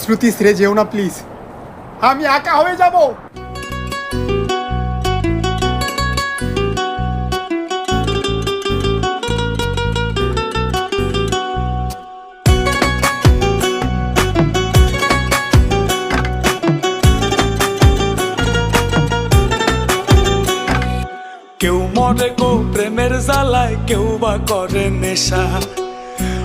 শ্রুতি ছেড়ে যেও না প্লিজ আমি একা হয়ে যাব। কেউ মরে গো প্রেমের জ্বালায়, কেউ বা করে নেশা।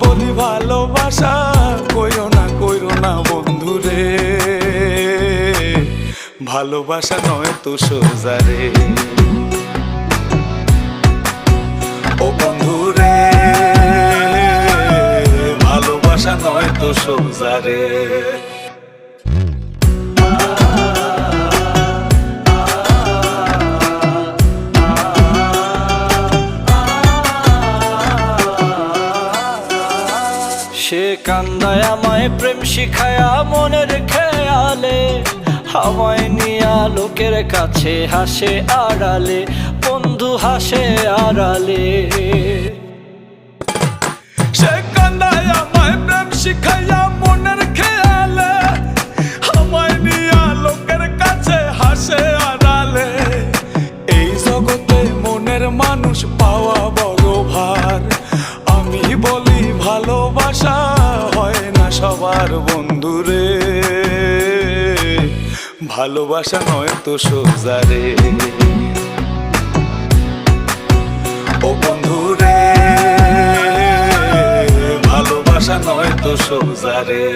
বলি ভালোবাসা, কইও না, কইরো না বন্ধুরে। ভালোবাসা নয় তো সোজা রে। ও বন্ধুরে, ভালোবাসা নয় তো সোজা রে। সে কান্দায় আমায় প্রেম শিখায়া মনের খেয়ালে আমায় নিয়া লোকের কাছে হাসে আড়ালে, বন্ধু হাসে আড়ালে। সে কান্দায় আমায় প্রেম শিখাইয়া মনের খেয়ালে আমায় নিয়া লোকের কাছে হাসে আড়ালে। এই জগতে মনের মানুষ পাওয়া ভালোবাসা হয় না সবার বন্ধুরে ভালোবাসা নয় তো সোজা রে। ও বন্ধুরে ভালোবাসা নয় তো সোজা রে।